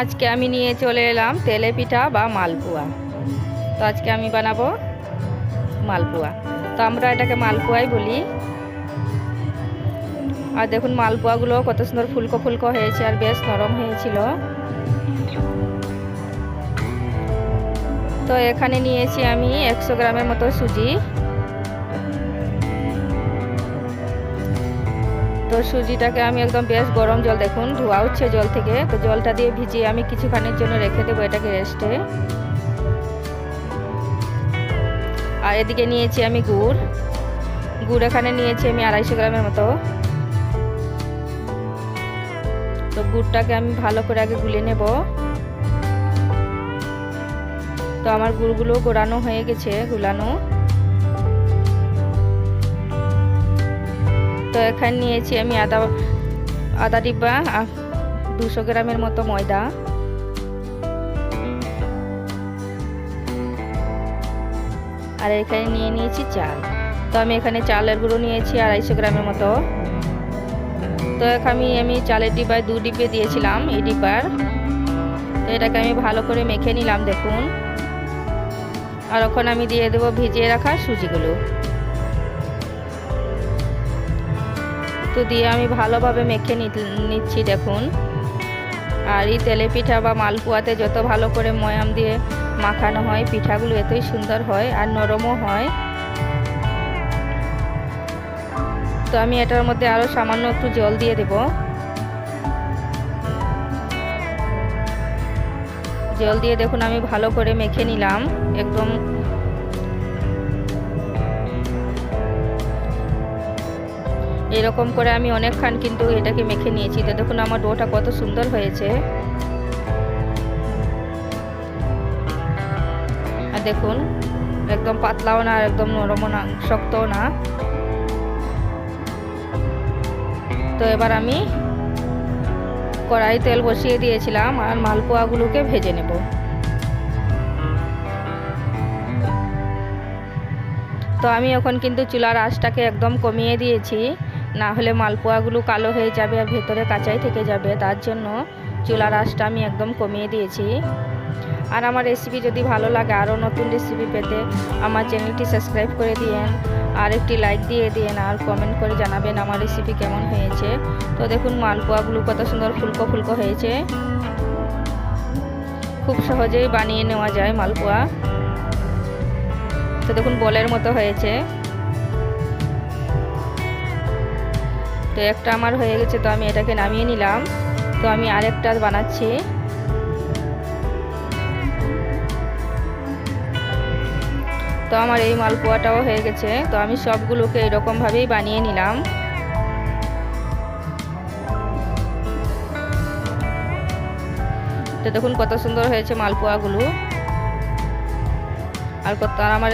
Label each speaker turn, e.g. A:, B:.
A: আজকে আমি নিয়ে চলে এলাম তেলে পিঠা বা মালপোয়া। তো আজকে আমি বানাবো মালপোয়া। তো আমরা এটাকে মালপোয়াই বলি। আর দেখুন মালপোয়াগুলো কত সুন্দর ফুলকো ফুলকো হয়েছে আর বেশ নরম হয়েছিল। তো এখানে নিয়েছি আমি একশো গ্রামের মতো সুজি। তো সুজিটাকে আমি একদম বেশ গরম জল, দেখুন, ধোয়া উঠছে জল থেকে। তো জলটা দিয়ে ভিজিয়ে আমি কিছুক্ষণের জন্য রেখে দেবো এটাকে রেস্টে আর এদিকে নিয়েছি আমি গুড়। গুড় এখানে নিয়েছি আমি আড়াইশো গ্রামের মতো। তো গুড়টাকে আমি ভালো করে আগে গুলে নেব। তো আমার গুড়গুলো গোড়ানো হয়ে গেছে, গুলানো। তো এখানে নিয়েছি আমি আদা আদা ডিব্বা দুশো গ্রামের মতো ময়দা। আর এখানে নিয়ে নিয়েছি চাল। তো আমি এখানে চালের গুঁড়ো নিয়েছি আড়াইশো গ্রামের মতো। তো এখানে আমি চালের ডিব্বায় দু ডিব্বে দিয়েছিলাম এই ডিব্বার। তো এটাকে আমি ভালো করে মেখে নিলাম, দেখুন। আর ওখানে আমি দিয়ে দেবো ভিজিয়ে রাখা সুজিগুলো। তো দিয়ে আমি ভালোভাবে মেখে নিচ্ছি দেখুন। আর এই তেলে পিঠা বা মালপোয়াতে যত ভালো করে ময়াম দিয়ে মাখানো হয়, পিঠাগুলো এতই সুন্দর হয় আর নরমও হয়। তো আমি এটার মধ্যে আরও সামান্য একটু জল দিয়ে দেব। জল দিয়ে দেখুন আমি ভালো করে মেখে নিলাম, একদম এরকম করে আমি অনেকক্ষণ কিন্তু এটাকে মেখে নিয়েছি। তো দেখুন আমার ডোটা কত সুন্দর হয়েছে। আর দেখুন, একদম পাতলাও না একদম নরমও না, শক্তও না। তো এবার আমি কড়াই তেল বসিয়ে দিয়েছিলাম আর মালপোয়াগুলোকে ভেজে নেব। তো আমি এখন কিন্তু চুলার আঁচটাকে একদম কমিয়ে দিয়েছি। না হলে মালপোয়াগুলো কালো হয়ে যাবে আর ভেতরে কাঁচাই থেকে যাবে। তার জন্য চুলার আঁচটা আমি একদম কমিয়ে দিয়েছি। আর আমার রেসিপি যদি ভালো লাগে, আরও নতুন রেসিপি পেতে আমার চ্যানেলটি সাবস্ক্রাইব করে দিয়েন, আর একটি লাইক দিয়ে দিন আর কমেন্ট করে জানাবেন আমার রেসিপি কেমন হয়েছে। তো দেখুন, মালপোয়াগুলো কত সুন্দর ফুলকো ফুলকো হয়েছে। খুব সহজেই বানিয়ে নেওয়া যায় মালপোয়া। তো দেখুন, বলের মতো হয়েছে। তো একটা আমার হয়ে গেছে, তো আমি এটাকে নামিয়ে নিলাম। তো আমি আরেকটা বানাচ্ছি। তো আমার এই মালপোয়াটাও হয়ে গেছে, তো আমি সবগুলোকে এরকমভাবেই বানিয়ে নিলাম। তো দেখুন, কত সুন্দর হয়েছে মালপোয়াগুলো। আর কত আমার